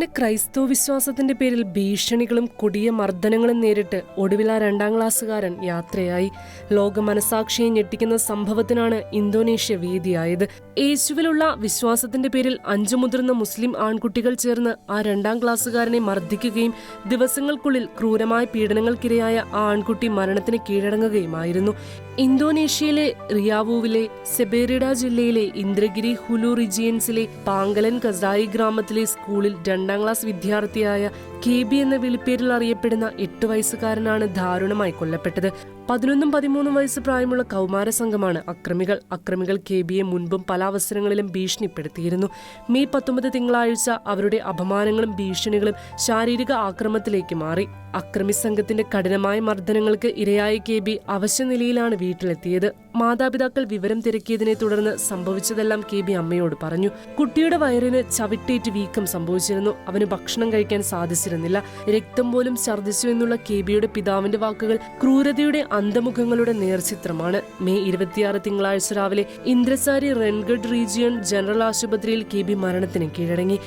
തന്റെ ക്രൈസ്തവ വിശ്വാസത്തിന്റെ പേരിൽ ഭീഷണികളും കൊടിയ മർദ്ദനങ്ങളും നേരിട്ട് ഒടുവിൽ ആ രണ്ടാം ക്ലാസ്സുകാരൻ യാത്രയായി. ലോക മനസാക്ഷിയെ ഞെട്ടിക്കുന്ന സംഭവത്തിനാണ് ഇന്തോനേഷ്യ വേദിയായത്. യേശുവിലുള്ള വിശ്വാസത്തിന്റെ പേരിൽ അഞ്ചു മുതിർന്ന മുസ്ലിം ആൺകുട്ടികൾ ചേർന്ന് ആ രണ്ടാം ക്ലാസ്സുകാരനെ മർദ്ദിക്കുകയും ദിവസങ്ങൾക്കുള്ളിൽ ക്രൂരമായ പീഡനങ്ങൾക്കിരയായ ആ ആൺകുട്ടി മരണത്തിന് കീഴടങ്ങുകയുമായിരുന്നു. ഇന്തോനേഷ്യയിലെ റിയാവുവിലെ സെബേറിഡ ജില്ലയിലെ ഇന്ദ്രഗിരി ഹുലു റിജിയൻസിലെ പാങ്കലൻ കസായി ഗ്രാമത്തിലെ സ്കൂളിൽ രണ്ടാം ക്ലാസ് വിദ്യാർത്ഥിയായ കെ ബി എന്ന വിളിപ്പേരിൽ അറിയപ്പെടുന്ന എട്ട് വയസ്സുകാരനാണ് ദാരുണമായി കൊല്ലപ്പെട്ടത്. പതിനൊന്നും പതിമൂന്നും വയസ്സ് പ്രായമുള്ള കൗമാര സംഘമാണ് അക്രമികൾ. അക്രമികൾ കെ ബിയെ മുൻപും പല അവസരങ്ങളിലും ഭീഷണിപ്പെടുത്തിയിരുന്നു. മെയ് പത്തൊമ്പത് തിങ്കളാഴ്ച അവരുടെ അപമാനങ്ങളും ഭീഷണികളും ശാരീരിക ആക്രമത്തിലേക്ക് മാറി. അക്രമി സംഘത്തിന്റെ കഠിനമായ മർദ്ദനങ്ങൾക്ക് ഇരയായ കെ ബി അവശനിലയിലാണ് വീട്ടിലെത്തിയത്. മാതാപിതാക്കൾ വിവരം തിരക്കിയതിനെ തുടർന്ന് സംഭവിച്ചതെല്ലാം കെ ബി അമ്മയോട് പറഞ്ഞു. കുട്ടിയുടെ വയറിന് ചവിട്ടേറ്റ് വീക്കം സംഭവിച്ചിരുന്നു. അവന് ഭക്ഷണം കഴിക്കാൻ സാധിച്ചിരുന്നില്ല. രക്തം പോലും ഛർദ്ദിച്ചു എന്നുള്ള കെ ബിയുടെ പിതാവിന്റെ വാക്കുകൾ ക്രൂരതയുടെ അന്തമുഖങ്ങളുടെ നേർചിത്രമാണ്. മെയ് ഇരുപത്തിയാറ് തിങ്കളാഴ്ച രാവിലെ ഇന്ദ്രസാരി റെൻഗഡ് റീജിയൺ ജനറൽ ആശുപത്രിയിൽ കെ ബി മരണത്തിന് കീഴടങ്ങി.